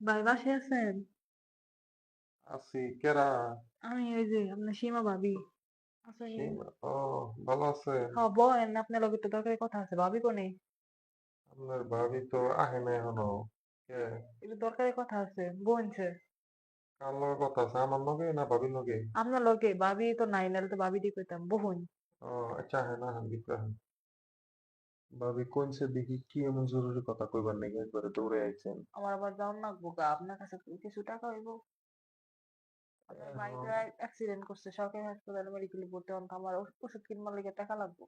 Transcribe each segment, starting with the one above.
ভাই বাসায় আছেন আছি কেরা আমি ওই যে আপনার সীমা ভাবি আছেন ও ভালো আছে হ্যাঁ বলেন আপনার লগে তো দরকারি কথা আছে ভাবি কোনে আপনার ভাবি তো আহে না এখনও কে একটু দরকারি কথা আছে বলছে কার লগে কথা আছে আমার লগে না ভাবির লগে আপনার লগে ভাবি তো নাই নাহলে তো ভাবি দিয়ে কইতাম বহুন ও আচ্ছা আহে না আহেন ভাবি কোনছে দেখি কি এমন জরুরি কথা কইবার নাকি একবারে দৌড়ে আইছেন। আমার আবার যাওয়ার লাগবো গা আপনার কাছে কিছু টাকা হইব। আপনার ভাই তো অ্যাক্সিডেন্ট করছে সরকারি হাসপাতালে মেডিকেলে ভর্তি হন তো আমার ওষুধ কিনবার লেগে টাকা লাগবে।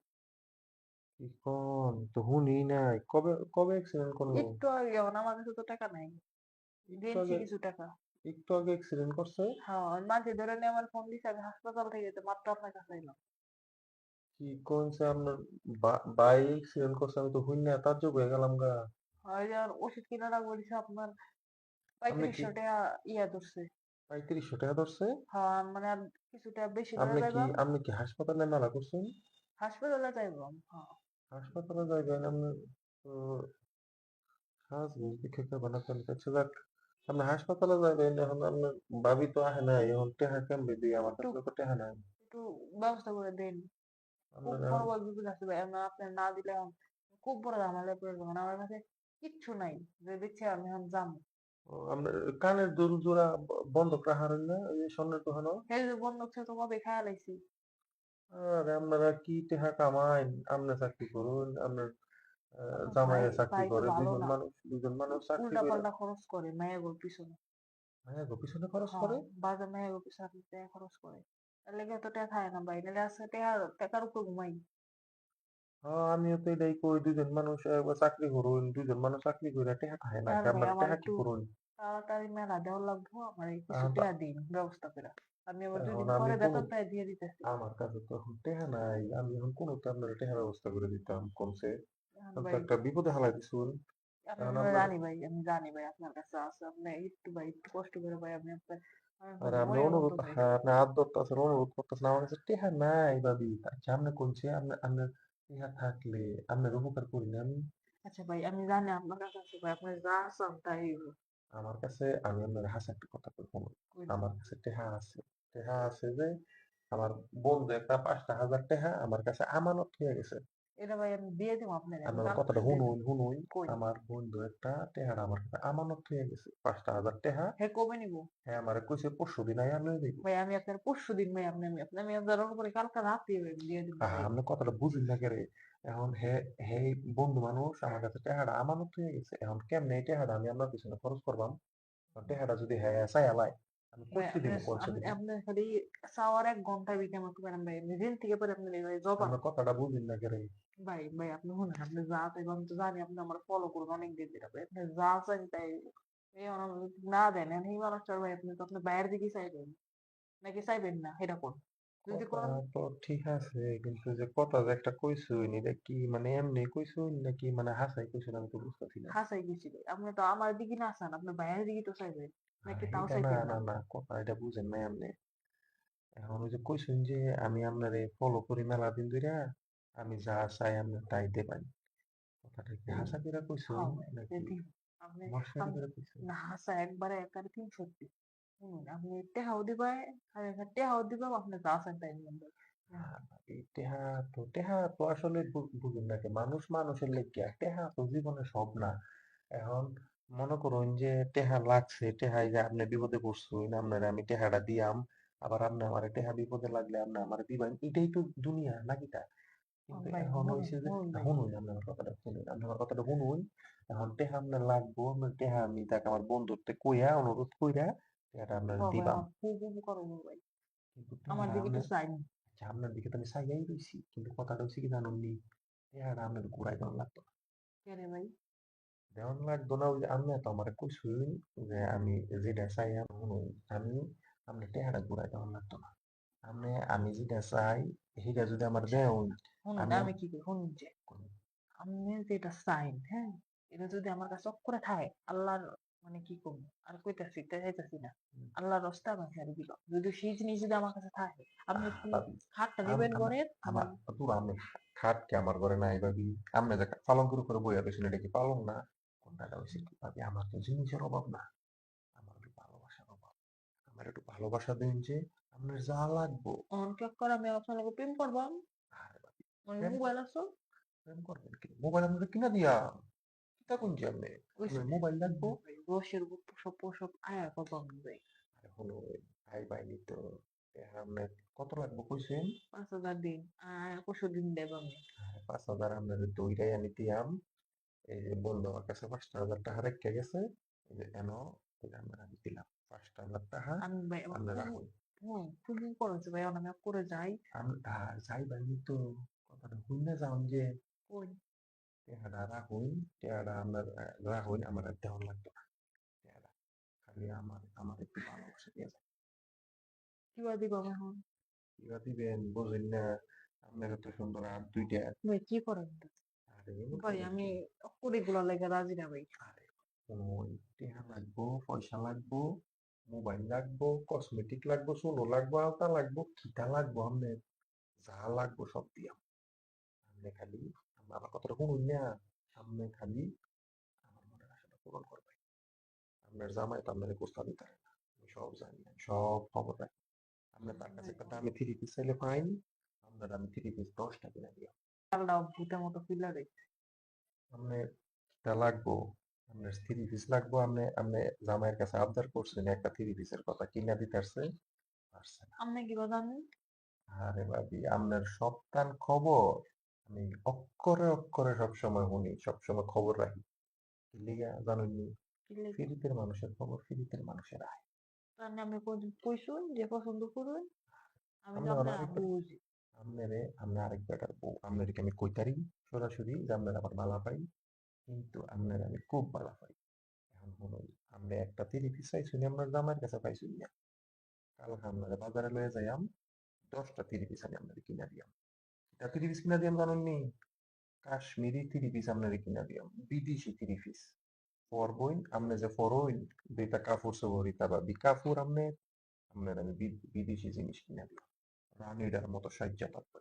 কি কোন? তো হুনি নাই। কবে কবে অ্যাক্সিডেন্ট করল? একটু আগে যেমন আমার কাছে তো টাকা নাই। দিয়েছি কিছু টাকা। একটু আগে অ্যাক্সিডেন্ট করছে? হ্যাঁ মাঝে ধরে নিয়ে আমার ফোন দিছে আমি হাসপাতাল থেকে যেতে মাত্র আপনার কাছে এলাম। কি কোনছে আপনার বাই অ্যাক্সিডেন্ট করছে আমি তো তার যোগ হয়ে গেলাম গা। আর ওষুধ কিনা লাগবে বলেছে আপনার। পঁয়ত্রিশশো টাকা ইয়া ধরছে। পঁয়ত্রিশশো টাকা ধরছে? হ্যাঁ মানে কিছুটা বেশি আপনি কি আপনি কি হাসপাতালে মেলা করছেন? হাসপাতালে যাইবাম হ্যাঁ। হাসপাতালে যাইবেন আপনি তো সাজ দেখে বানাতেন কাছে যাক আপনি হাসপাতালে এখন আপনার ভাবি তো আহে নাই এখন টেহা কেমবে দিয়ে আমার কাছে তো টেহা নাই। একটু ব্যবস্থা করে দেন। খুব বড় বড় বিপদ আছে ভাই আপনি না দিলে এখন খুব বড় ঝামেলায় পড়ে যাবেন আমার কাছে কিচ্ছু নাই। যে দিচ্ছে আমি এখন যাব। ও, কানের দুল জোড়া বন্ধক রাখার না? ওই স্বর্ণের দোকানও? এই যে বন্ধ হচ্ছে তো কবে খায়া আরে আপনারা কি টেহা কামাইন? আপনি চাকরি করুন আমার চাকরি করে দুজন মানুষ দুজন মানুষ চাকরি করে। পাল্টা খরচ করে পিছনে। হ্যাঁ গো পিছনে খরচ করে? বাজার পিছনে খরচ করে। তার লেগে এত টাকা খায় না ভাই নাহলে আছে টাকা টাকার উপর ঘুমাই। হ্যাঁ আমিও তো এটাই কই দুজন মানুষ চাকরি করুন দুজন মানুষ চাকরি করে টেহা খায় না আপনার আমার টেহা কি করুন? তাড়াতাড়ি মেলা দেওয়া লাগবো আমার এই কিছু টাকা দিন ব্যবস্থা করে আমি আবার দুই এখন দিন আমি পরে কোনো- বেতনটা দিয়ে দিতেছি। আমার কাছে তো এখন টেহা নাই আমি এখন কোনো তো আপনার টেহা ব্যবস্থা করে দিতাম কমসে একটা বিপদে হালাই দিছুন। আমি জানি ভাই আমি জানি ভাই আপনার কাছে আছে আপনি একটু ভাই একটু কষ্ট করে ভাই আপনি আপনার আর আপনি মতো অনুরোধ। হ্যাঁ আপনি হাত ধরতেছেন অনুরোধ করতেছেন আমার কাছে টেহা নাই ভাবি আচ্ছা আপনি কোনছে আপনি আপনার টেহা থাকলে আপনার উপকার করি না আমি আচ্ছা ভাই আমি জানি আপনার কাছে ভাই আপনার যা আছেন তাই। আমার কাছে আমি আপনার হাসি একটা কথা কই আমার কাছে টেহা আছে টেহা আছে যে আমার বন্ধু একটা পাঁচটা হাজার টেহা আমার কাছে আমানত হয়ে গেছে এটা ভাই আমি দিয়ে দিব আপনার আপনার কথাটা শুনুন শুনুন। কই? আমার বন্ধু একটা টেহারা আমার কাছে আমানত হয়ে গেছে পাঁচটা হাজার টেহা। হে কবে নিব? হ্যাঁ আমার কইছে পরশু দিন আইয়া লই দিব ভাই আমি আপনার পরশু দিন ভাই আপনি আমি আপনি আমি আপনার উপরে কালকে রাতে দিয়ে দিব আহা, আপনি কথাটা বুঝেন না কেরে। এখন হে হে বন্ধু মানুষ আমার কাছে টেহারা আমানত হয়ে গেছে। এখন কেমনে এই টেহারা আমি আপনার পিছনে খরচ করবাম? টেহারা যদি হ্যাঁ চাই আলাই দিব আপনি- পয়সা আপনি- দিব আপনার খালি চাওয়ার এক ঘণ্টার ভিতরে আমাকে পারেন ভাই আপনি থেকে পরে আপনি ভাই জবা আপনার কথাটা বুঝেন না কেরে ভাই ভাই আপনি শুনুন আপনি যা চাইবেন তো জানি আপনি আমার ফলো করুন অনেক দিন ধরে আপনি যা চান তাই এই না দেন এই মানুষটার ভাই আপনি তো আপনার বাইরের দিকে চাইবেন। নাকি চাইবেন না? এটা কোন? তো ঠিক আছে কিন্তু যে কথা যে একটা কইছুন এটা কি মানে এমনি কইছুন নাকি মানে হাসাই কইছুন আমি তো বুঝতেছি না। হাসাই গেছি আপনি তো আমার দিকে না আপনি বাইরের দিকে তো চাইবেন। নাকি তাও এটা না না না না কথা এটা বুঝেন না এমনি এখন ওই যে কইছুন যে আমি আপনারে ফলো করি মেলা দিন ধরে আমি যা চাই আপনি তাই দেবেন কথাটা কি হাসা করে কইছুন নাকি আপনি আমি- না হাসা একবারে একারে তিন সত্যি আপনি টেহাও দিবা আর টেহাও দিবা আপনি যা চান তাই নিবেন ভাই টেহা তো টেহা তো আসলে বুঝুন না মানুষ মানুষের লেগে টেহা তো জীবনে সব না এখন মনে করুন যে টেহা লাগছে টেহাই যে আপনি বিপদে পড়ছেন আপনার আমি টেহাটা দিয়াম আবার আপনি আমার টেহা বিপদে লাগলে আপনি আমার দিবেন এটাই তো দুনিয়া নাকি তা? কিন্তু এখন যে শুনুন আপনি আমার কথাটা শুনুন আপনি আমার কথাটা শুনুন এখন টেহা আপনার লাগবো আপনার টেহা আমি তাকে আমার বন্ধুত্বে কইয়া অনুরোধ কইরা টেহাটা আপনার দিবাম। আমার দিকে আপনার- আচ্ছা আপনার দিকে তো আমি চাইয়াই রইছি কিন্তু কথাটা হচ্ছে কি জানুন নি? টেহাটা আপনার ঘুরাই দেওয়ার লাগতো। ভাই? দেওয়ার লাগতো না ওই যে আপনি তো আমার কইসুন যে আমি যেটা চাই আমি আমি আপনি টেহাটা ঘুরাই দেওয়ার লাগতো না আপনি আমি যেটা চাই সেটা যদি আমার শুনুন আমি- আমি কি করি শুনুন যে আপনি যেটা চাইন হ্যাঁ এটা যদি আমার কাছে করে থাকে আল্লাহর মানে কি করব আর কইতাছি চাইতাছি না। আল্লাহর রাস্তা আমি ছেড়ে দিব যদি সেই জিনিস যদি আমার কাছে থাকে আপনি খাটটা আম- নেবেন আমার- করে আমার দূর আমি খাট কি আমার ঘরে নাই ভাবি আপনি যে পালঙ্কের উপরে বইয়া রয়েছেন এটা কি পালং না কোনটা হয়েছে কি ভাবি আমার তো জিনিসের অভাব না। আমার একটু ভালোবাসা দিন যে আপনার যা লাগবো। অনকে করে আমি আপনার লগে প্রেম মানে প্রেম? মোবাইল আছে প্রেম করবেন কি? মোবাইল আপনার কিনা দিয়া। কিতা কোনছি আপনি আপনার মোবাইল লাগবো। রসের সব সব আয়া করবাম যাই আরে হলো ভাই বাইনি তো আপনার কত লাগবো কইছেন? পাঁচ হাজার দিন আয়া পরশু দিন দেব আমি। পাঁচ হাজার আপনার দইটাই আনি দিয়াম এই যে বলল আমার কাছে পাঁচটা হাজার টাকা রেখে গেছে এই যে এন আমরা আমি দিলাম। পাঁচটা হাজার টাকা আমি ভাই আমার রাখুন হুম তুমি করেছ ভাই করে যাই। আমি যাই বাইনি তো কথাটা শুনে যাও যে কই? টেহারা রাখুন টেহারা আপনার রাখুন আমার আর দেওয়ার লাগবে না। টেহারা খালি আমার আমার একটু ভালোবাসা দিয়ে যায় কিবা দিব এখন কিবা দিবেন বুঝেন না আপনার এত সুন্দর আর দুইটা কি করেন? ভাই আমি কুড়িগুলো লেগে রাজি না ভাই আরে টেহা লাগবো পয়সা লাগবো মোবাইল লাগবো কসমেটিক লাগবো সোলো লাগবো আলতা লাগবো কিটা লাগবো আপনার যা লাগবো সব দিয়াম আপনি খালি আমার কথাটা শুনুন না আপনি খালি আমার মনের আশাটা পূরণ করবেন আপনার জামাই তো আপনার প্রস্তাব দিতে পারে না আমি সব জানি সব খবর রাখি আপনার তার কাছে একটা দামি থ্রি পিস চাইলে ফাইন আপনার আমি থ্রি পিস দশটা কিনে দিও আল্লাহ ভূতের মতো ফিলার আপনার টা লাগবো আপনার থ্রি পিস লাগবো আপনি আপনি জামাইয়ের কাছে আবদার করছেন একটা থ্রি পিসের কথা কিনা দিতে পারছে পারছে না। আপনি কিবা জানেন আরে ভাবি আপনার সপ্তাহ খবর আমি অক্ষরে অক্ষরে সবসময় শুনি সবসময় খবর রাখি। কি লিগা জানেননি কি ফিরিতের মানুষের খবর ফিরিতের মানুষের আয়। নামে কোনদিন যে পছন্দ করুন আমি তো বুঝি আপনারে আমরা আরেক বেটার বউ। আপনাদেরকে আমি কইতারি, সরাসরি যে আপনার আমার বালা পাই, কিন্তু আপনার আমি খুব বালা পাই। এখন শুনুন আপনি একটা তিরি পিস চাইছুনি আপনার জামাইয়ের কাছে পাইছুন না। কালকে আপনারা বাজারে লয়ে যাইয়াম, দশটা তিরি পিস আমি আপনাদের কিনা দিয়াম। এটা তিরি পিস কিনা দিয়াম জানেন নি? কাশ্মীরি তিরি পিস আপনাদের কিনা দিয়াম, বিদেশি তিরি পিস পরবইন আপনি যে ফরইন, দুইটা কাপড় সবরিতা বা বি কাপড় আপনার আপনার আমি বিদেশি জিনিস কিনা দিলাম রানীটার মতো সাজ্জা থাকবে